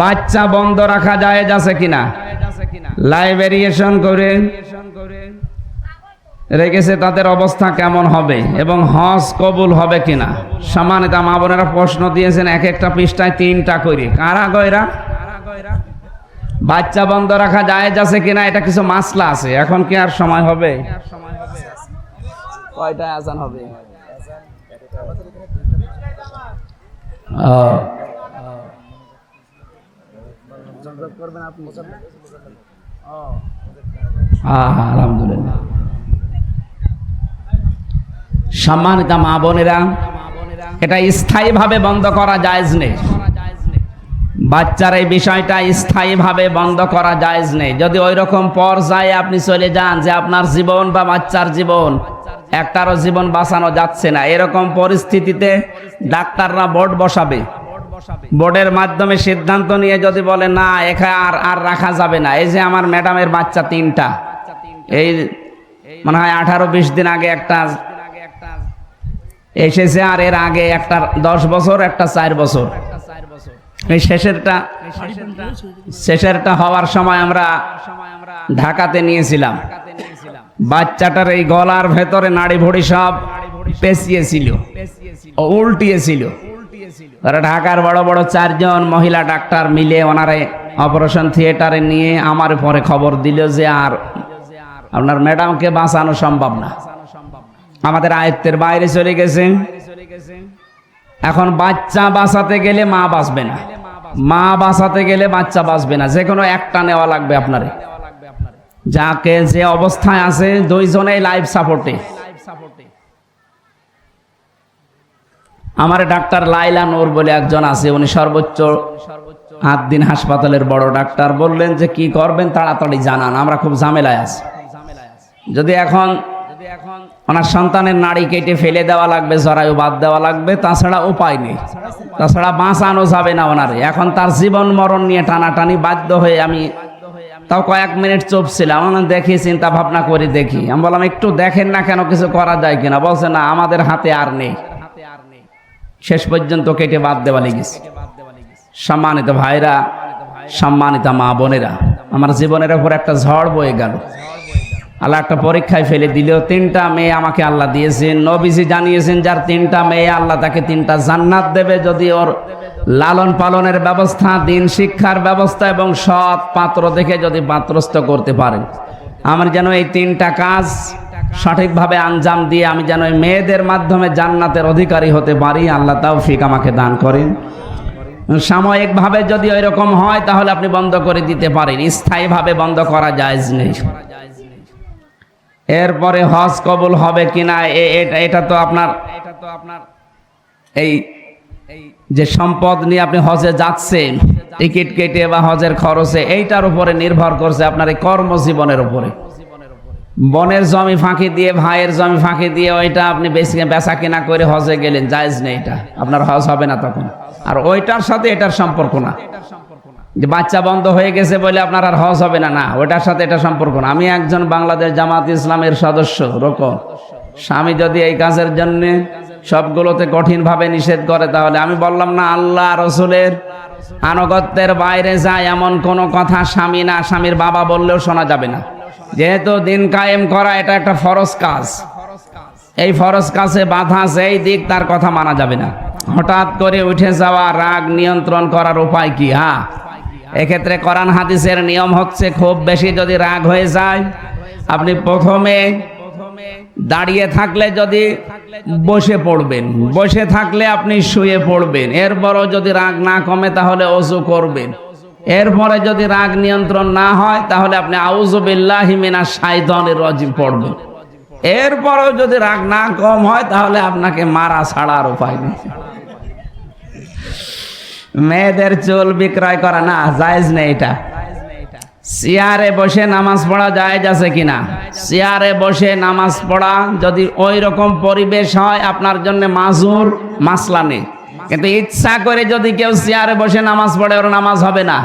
বাচ্চা বন্ধ রাখা যায় আছে কিনা? লাইব্রেরিয়েশন করে রেখেছে তাদের অবস্থা কেমন হবে এবং হজ কবুল হবে কিনা? সম্মানিত মা বোনেরা প্রশ্ন দিয়েছেন এক একটা পৃষ্ঠায় তিনটা করে। কারা গয়রা বাচ্চা বন্ধ রাখা যায় আছে কিনা? এটা কিছু মাসলা আছে। এখন কি আর সময় হবে? কয়টায় আজান হবে? হ্যাঁ আলহামদুলিল্লাহ। সম্মানিত মা বোনেরা, এটা স্থায়ীভাবে বন্ধ করা জায়েজ নেই। বাচ্চার এই বিষয়টা স্থায়ীভাবে বন্ধ করা জায়েজ নেই। যদি ওই রকম পর্যায়ে আপনি চলে যান যে আপনার জীবন বা বাচ্চার জীবন, একটারও জীবন বাঁচানো যাচ্ছে না, এরকম পরিস্থিতিতে ডাক্তাররা বোর্ড বসাবে। বোর্ডের মাধ্যমে সিদ্ধান্ত নিয়ে যদি বলে, না এখানে আর আর রাখা যাবে না। এই যে আমার ম্যাডামের বাচ্চা তিনটা। এই মনে হয় আঠারো বিশ দিন আগে একটা এসেছে, আর এর আগে একটা দশ বছর, একটা চার বছর। এই শেষেরটা শেষেরটা হওয়ার সময় আমরা ঢাকাতে নিয়েছিলাম। বাচ্চাটার এই গলার ভেতরে নাড়ি ভড়ি সব পেঁচিয়েছিল, উল্টিয়েছিল। তারা ঢাকার বড় বড় চারজন মহিলা ডাক্তার মিলে ওনারে অপারেশন থিয়েটারে নিয়ে আমার পরে খবর দিল যে আর আপনার ম্যাডামকে বাঁচানো সম্ভব না। আমাদের আয়ত্তের বাইরে চলে গেছে। এখন বাচ্চা বাঁচাতে গেলে মা বাঁচবে না। মা বাঁচাতে গেলে বাচ্চা বাঁচবে না। যে কোনো একটা নেওয়া লাগবে আপনারে। যাকে যে অবস্থায় আছে, দুইজনেই লাইফ সাপোর্টে আমার ডাক্তার লাইলা নূর বলে একজন আছে, উনি সর্বোচ্চ আট দিন হাসপাতালের বড় ডাক্তার। বললেন যে, কি করবেন? তাড়াতাড়ি জানান, আমরা খুব ঝামেলায় আছি। যদি এখন ওনার সন্তানের নাড়ি কেটে ফেলে দেওয়া লাগবে, জরায়ু বাদ দেওয়া লাগবে, তাছাড়া উপায় নেই। তাছাড়া বাঁচানো যাবে না ওনারে। এখন তার জীবন মরণ নিয়ে টানাটানি বাধ্য হয়ে আমি তাও কয়েক মিনিট চুপ ছিলাম দেখি, চিন্তা ভাবনা করে দেখি। আমি বললাম, একটু দেখেন না কেন, কিছু করা যায় কিনা? বলছে, না, আমাদের হাতে আর নেই। শেষ পর্যন্ত কেটে বাদ দেওয়া লেগেছে। সম্মানিত ভাইরা, সম্মানিত মা বোনেরা, আমার জীবনের উপর একটা ঝড় বয়ে গেল। আল্লাহ একটা পরীক্ষায় ফেলে দিল, তিনটা মেয়ে আমাকে আল্লাহ দিয়েছেন। নবীজি জানিয়েছেন, যার তিনটা মেয়ে আল্লাহ তাকে তিনটা জান্নাত দেবে, যদি ওর লালন পালনের ব্যবস্থা, দিন শিক্ষার ব্যবস্থা এবং সৎ পাত্র দেখে যদি পাত্রস্থ করতে পারেন আমার যেন এই তিনটা কাজ সঠিকভাবে আঞ্জাম দিয়ে আমি যেন এই মেয়েদের মাধ্যমে জান্নাতের অধিকারী হতে পারি, আল্লাহ তাও ফিক আমাকে দান করেন। সাময়িকভাবে যদি ওই রকম হয়, তাহলে আপনি বন্ধ করে দিতে পারেন। স্থায়ীভাবে বন্ধ করা যায় নেই। এরপরে হজ কবুল হবে কিনা এটা তো আপনার এটা তো আপনার এই যে সম্পদ নিয়ে আপনি হজে যাচ্ছেন, টিকিট কেটে বা হজের খরচে, এইটার উপরে নির্ভর করছে আপনার এই কর্মজীবনের উপরে। বনের জমি ফাঁকি দিয়ে, ভাইয়ের জমি ফাঁকি দিয়ে ওইটা আপনি বেশি বেচা কেনা করে হজে গেলেন, জায়েজ নেই এটা। আপনার হজ হবে না তখন। আর ওইটার সাথে এটার সম্পর্ক না। যে বাচ্চা বন্ধ হয়ে গেছে বলে আপনার আর হজ হবে না না, ওইটার সাথে এটা সম্পর্ক না। আমি একজন বাংলাদেশ জামাত ইসলামের সদস্য, রকম। স্বামী যদি এই কাজের জন্য সবগুলোতে কঠিনভাবে নিষেধ করে, তাহলে আমি বললাম, না, আল্লাহ রসুলের আনুগত্যের বাইরে যায় এমন কোনো কথা স্বামী না, স্বামীর বাবা বললেও শোনা যাবে না। যেহেতু দিন কায়েম করা, এটা একটা ফরজ কাজ। এই ফরজ কাছে বাধা সেই দিক, তার কথা মানা যাবে না। হঠাৎ করে উঠে যাওয়া, রাগ নিয়ন্ত্রণ করার উপায় কি হ্যাঁ এক্ষেত্রে কোরআন হাদিসের নিয়ম হচ্ছে, খুব বেশি যদি রাগ হয়ে যায়, আপনি প্রথমে দাঁড়িয়ে থাকলে যদি বসে পড়বেন, বসে থাকলে আপনি শুয়ে পড়বেন। এরপরও যদি রাগ না কমে, তাহলে অজু করবেন। এরপরে যদি রাগ নিয়ন্ত্রণ না হয়, তাহলে আপনি আউজুবিল্লাহি মিনা শাইতানির রাজিম পড়বেন। এরপরেও যদি রাগ না কম হয়, তাহলে আপনাকে মারা ছাড়ার উপায় নেই। মেয়েদের চুল বিক্রয় করা না, জায়েজ নেই এটা। চেয়ারে বসে নামাজ পড়া জায়েজ আছে কিনা? চেয়ারে বসে নামাজ পড়া যদি ওই রকম পরিবেশ হয়, আপনার জন্য মাজুর মাসলা নেই। কিন্তু ইচ্ছা করে যদি কেউ চেয়ারে বসে নামাজ পড়ে, ওর নামাজ হবে না।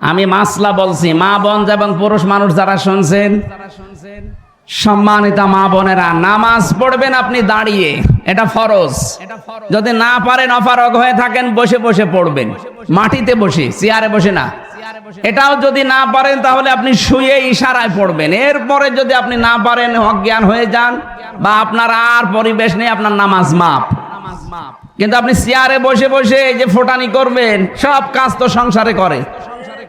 আমি মাসলা বলছি মা বোন এবং পুরুষ মানুষ যারা শুনছেন সম্মানিতা মা বোনেরা নামাজ পড়বেন আপনি দাঁড়িয়ে এটা ফরজ। যদি না পারেন অপারগ হয়ে থাকেন বসে বসে পড়বেন। মাটিতে বসে চেয়ারে বসে না। এটাও যদি না পারেন তাহলে আপনি শুয়ে ইশারায় পড়বেন। এরপরে যদি আপনি না পারেন অজ্ঞান হয়ে যান বা আপনার আর পরিবেশ নেই আপনার নামাজ মাপ নামাজ মাপ কিন্তু আপনি চেয়ারে বসে বসে যে ফোটানি করবেন, সব কাজ তো সংসারে করে।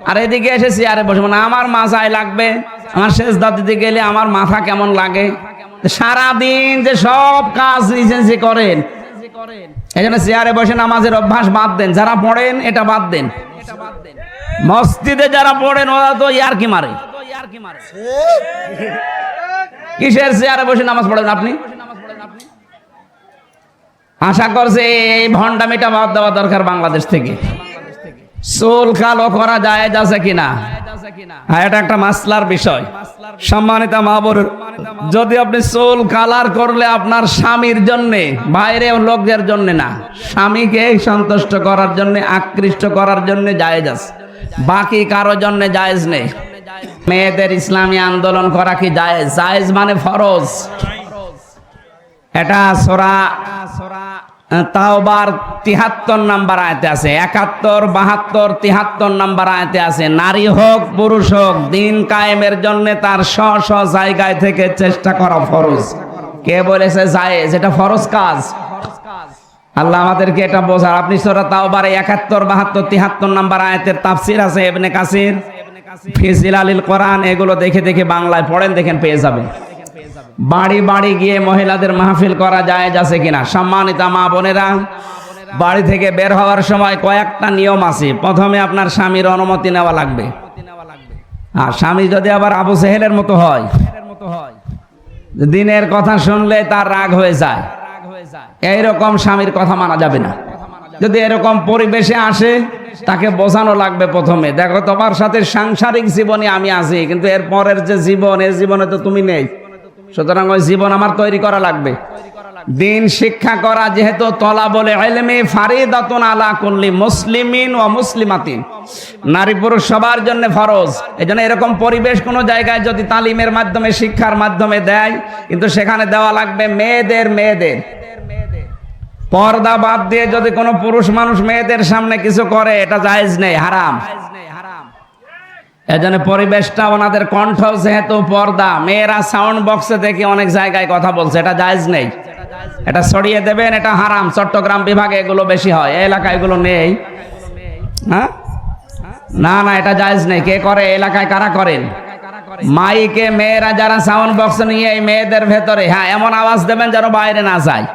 আর এদিকে এসে চেয়ারে বসে মানে আমার মাথায় লাগবে, আমার শেষ দিতে গেলে আমার মাথা কেমন লাগে? সারাদিন যে সব কাজ নিজে নিজে করেন। এই জন্য চেয়ারে বসে নামাজের অভ্যাস বাদ দেন। যারা পড়েন, এটা বাদ দেন। মসজিদে যারা পড়েন, ওরা তো ইয়ার কি মারে? কিসের চেয়ারে বসে নামাজ পড়েন আপনি? আশা করছে এই ভণ্ডামিটা বাদ দেওয়া দরকার বাংলাদেশ থেকে। চুল কালো করা যায় আছে কিনা? হ্যাঁ এটা একটা মাসলার বিষয়। সম্মানিত মাহবুর যদি আপনি চুল কালার করলে আপনার স্বামীর জন্য বাইরে লোকদের জন্য না, স্বামীকে সন্তুষ্ট করার জন্য, আকৃষ্ট করার জন্য জায়েজ আছে। বাকি কারও জন্য জায়েজ নেই। মেয়েদের ইসলামী আন্দোলন করা কি জায়েজ? জায়েজ মানে ফরজ। এটা সোরা তাওবার তিহাত্তর নাম্বার আয়তে আছে, একাত্তর, বাহাত্তর, তিহাত্তর নাম্বার আয়তে আছে, নারী হোক, পুরুষ হোক, দিন কায়েমের জন্য তার স্ব স্ব জায়গায় থেকে চেষ্টা করা ফরজ। কে বলেছে যায় যেটা ফরজ কাজ। আল্লাহ আমাদেরকে এটা বোঝার। আপনি সোরা তাওবার একাত্তর, বাহাত্তর, তিহাত্তর নাম্বার আয়াতের তাফসির আছে এবনে কাসির। ফিজিল আলিল কোরআন, এগুলো দেখে দেখে বাংলায় পড়েন, দেখেন পেয়ে যাবেন। বাড়ি বাড়ি গিয়ে মহিলাদের মাহফিল করা যায় আছে কিনা? সম্মানিত মা বোনেরা, বাড়ি থেকে বের হওয়ার সময় কয়েকটা নিয়ম আছে। প্রথমে আপনার স্বামীর অনুমতি নেওয়া লাগবে। আর স্বামী যদি আবার আবু সেহেলের মতো হয়, দিনের কথা শুনলে তার রাগ হয়ে যায়। এইরকম স্বামীর কথা মানা যাবে না। যদি এরকম পরিবেশে আসে, তাকে বোঝানো লাগবে প্রথমে। দেখো, তোমার সাথে সাংসারিক জীবনে আমি আছি, কিন্তু এর পরের যে জীবন এই জীবনে তো তুমি নেই। সুতরাং ওই জীবন আমার তৈরি করা লাগবে। দিন শিক্ষা করা যেহেতু তলা বলে এলেমে আলা কুল্লি মুসলিমিন ও মুসলিমাতিন। নারী পুরুষ সবার জন্য ফরজ। এই জন্য এরকম পরিবেশ কোনো জায়গায় যদি তালিমের মাধ্যমে, শিক্ষার মাধ্যমে দেয়, কিন্তু সেখানে দেওয়া লাগবে মেয়েদের মেয়েদের। পর্দা বাদ দিয়ে যদি কোনো পুরুষ মানুষ মেয়েদের সামনে কিছু করে, এটা জায়েজ নেই, হারাম। এজন্য পরিবেশটা ওনাদের কণ্ঠ যেহেতু পর্দা, মেয়েরা সাউন্ড বক্সে দেখে অনেক জায়গায় কথা বলছে, এটা জায়েজ নেই। এটা সরিয়ে দেবেন, এটা হারাম। চট্টগ্রাম বিভাগে এগুলো বেশি হয়, এই এলাকায় এগুলো নেই। হ্যাঁ? না না, এটা জায়েজ নেই। কে করে এলাকায় কারা করেন? মাইকে মেয়েরা যারা সাউন্ড বক্স নিয়ে এই মেয়েদের ভেতরে হ্যাঁ এমন আওয়াজ দেবেন যেন বাইরে না যায়।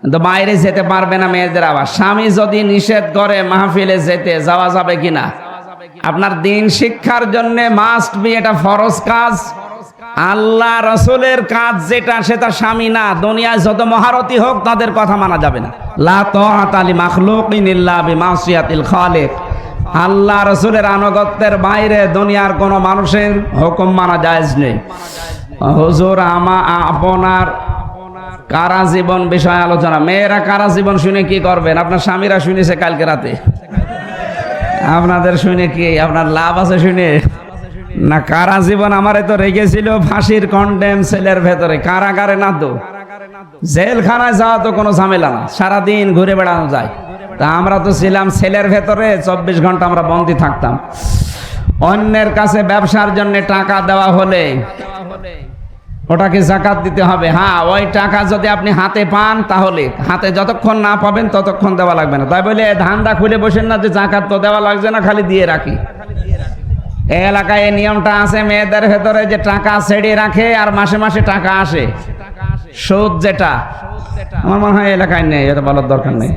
কিন্তু বাইরে যেতে পারবে না মেয়েদের আওয়াজ। স্বামী যদি নিষেধ করে মাহফিলে যেতে, যাওয়া যাবে কিনা? আপনার দিন শিক্ষার জন্য মাস্ট বি এটা ফরজ কাজ। আল্লাহ রসুলের কাজ যেটা সেটা স্বামী না। দুনিয়ায় যত মহারতি হোক, তাদের কথা মানা যাবে না। লা তালি মাখলুকিন ইল্লা বিমাসিয়াতিল খালিক। আল্লাহ রসুলের আনুগত্যের বাইরে দুনিয়ার কোনো মানুষের হুকুম মানা জায়েজ নেই। হুজুর, আমা, আপনার কারা জীবন বিষয়ে আলোচনা? মেয়েরা কারা জীবন শুনে কি করবেন? আপনার স্বামীরা শুনেছে কালকে রাতে। আপনাদের শুনে কি আপনার লাভ আছে শুনে? না, কারা জীবন আমারে তো রেখেছিল ফাঁসির কন্ডেম সেলের ভেতরে? কারাগারে না তো? জেলখানায় যাওয়া তো কোনো ঝামেলা না। সারাদিন ঘুরে বেড়ানো যায়। তা আমরা তো ছিলাম সেলের ভেতরে, চব্বিশ ঘণ্টা আমরা বন্দি থাকতাম। অন্যের কাছে ব্যবসার জন্য টাকা দেওয়া হলে ওটাকে জাকাত দিতে হবে। হ্যাঁ ওই টাকা যদি আপনি হাতে পান তাহলে। হাতে যতক্ষণ না পাবেন ততক্ষণ দেওয়া লাগবে না। তাই বলে ধান্দা খুলে বসেন না যে জাকাত তো দেওয়া লাগছে না, খালি দিয়ে রাখি। এই এলাকায় এই নিয়মটা আছে, মেয়েদের ভেতরে যে টাকা ছেড়ে রাখে আর মাসে মাসে টাকা আসে। সুদ যেটা। আমার মনে হয় এলাকায় নেই এটা বলার দরকার নেই।